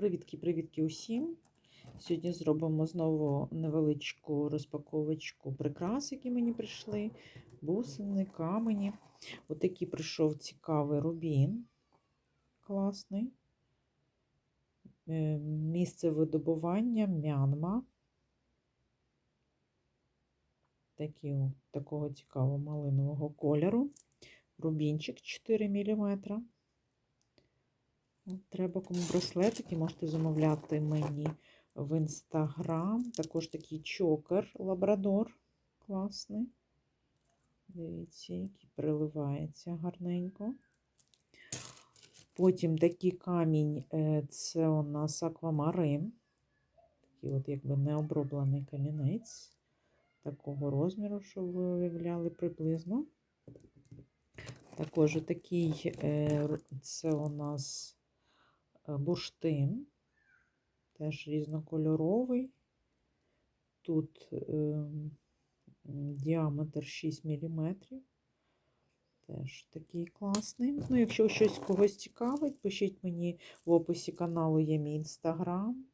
Привітки-привітки усім! Сьогодні зробимо знову невеличку розпаковочку прикрас, які мені прийшли, бусини, камені. Отакий прийшов цікавий рубін. Класний. Е, Місце видобування Мянма. Такі, такого цікавого малинового кольору. Рубінчик 4 мм. Треба кому браслетики, можете замовляти мені в інстаграм. Також такий чокер лабрадор. Класний. Дивіться, який приливається гарненько. Потім такий камінь е, це у нас аквамарин. Такий от якби необроблений камінець. Такого розміру, щоб ви уявляли приблизно. Також такий е, це у нас бурштин, теж різнокольоровий. Тут е, діаметр 6 мм. Теж такий класний. Ну, якщо щось когось цікавить, пишіть мені в описі каналу є мій інстаграм.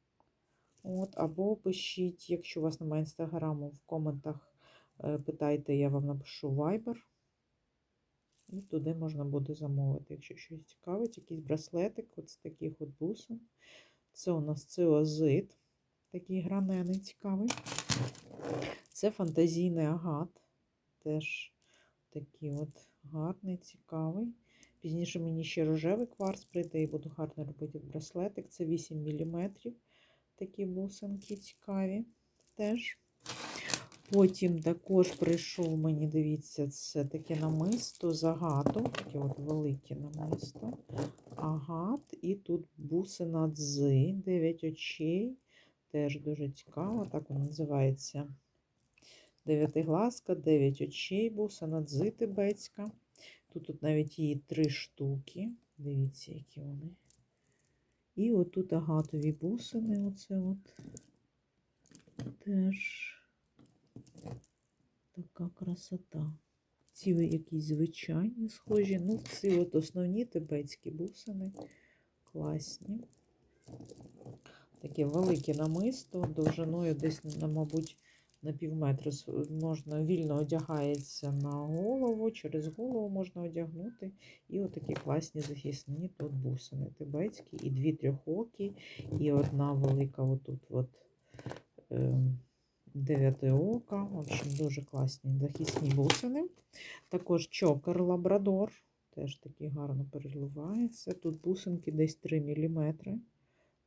От, Або пишіть, якщо у вас немає інстаграму, в коментах е, питайте, я вам напишу Viber. І туди можна буде замовити, якщо щось цікавить, якийсь браслетик от з таких от бусин. Це у нас циозит, такий гранений цікавий. Це фантазійний агат. Теж такий от гарний, цікавий. Пізніше мені ще рожевий кварц прийде і буду гарно робити браслетик. Це 8 мм. Такі бусинки цікаві теж. Потім також прийшов мені, дивіться, це таке намисто загату, таке от велике намисто. Агат. І тут бусина дзи, 9 очей. Теж дуже цікаво, так вона називається. Дев'ятиглазка, 9 очей, бусина дзи тибетська. Тут, тут навіть її три штуки. Дивіться, які вони. І отут агатові бусини, оце от теж. Така красота. Ці якісь звичайні схожі. Ну, ці от основні тибетські бусини. Класні. Таке велике намисто, довжиною десь, мабуть, на пів метра. Можна вільно одягається на голову, через голову можна одягнути. І отакі класні захисні тут бусини тибетські, і дві трьохокі, і одна велика отут от. Е Дев'яте ока. В общем, дуже класні захисні бусини. Також чокер лабрадор. Теж такий гарно переливається. Тут бусинки десь 3 мм.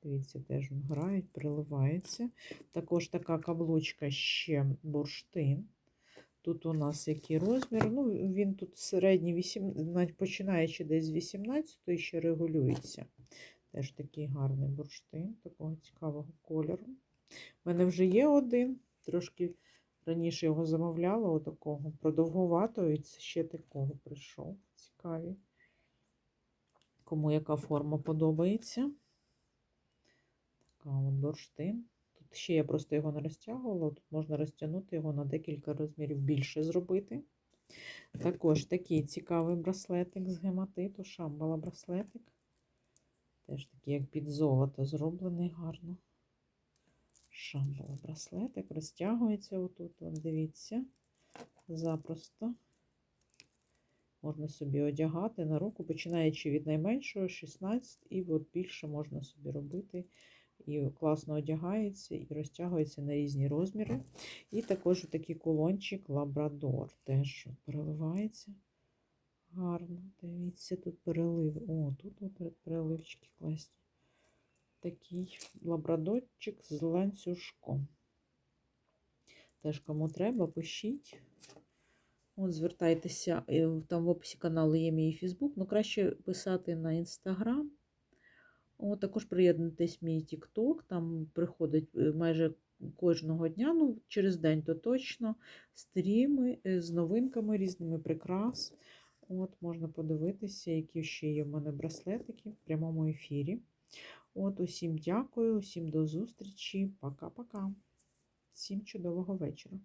Дивіться, теж грають, переливається. Також така каблучка ще бурштин. Тут у нас який розмір. Ну, Він тут середній, 8, починаючи десь з 18 і ще регулюється. Теж такий гарний бурштин, такого цікавого кольору. У мене вже є один. Трошки раніше його замовляла, отакого продовгуватого, і ще такого прийшов. Цікаві. Кому яка форма подобається. Така от бурштин. Тут ще я просто його не розтягувала, тут можна розтягнути його на декілька розмірів більше зробити. Також такий цікавий браслетик з гематиту, шамбала браслетик. Теж такий, як під золото, зроблений гарно. Шамбала браслетик розтягується отут, от дивіться, запросто. Можна собі одягати на руку, починаючи від найменшого 16, і от більше можна собі робити. І класно одягається і розтягується на різні розміри. І також такий кулончик Лабрадор. Теж переливається гарно. Дивіться, тут переливи. О, тут переливчики класні такий лабрадорчик з ланцюжком. Теж кому треба, пишіть. От, звертайтеся, е, там в описі каналу є мій Фейсбук, ну краще писати на Інстаграм. Також приєднуйтесь мій Тікток, там приходить е, майже кожного дня, ну, через день то точно, стріми е, з новинками різними прикрас. От, Можна подивитися, які ще є в мене браслетики в прямому ефірі. От, усім дякую, усім до зустрічі. Пока-пока. Всім чудового вечора.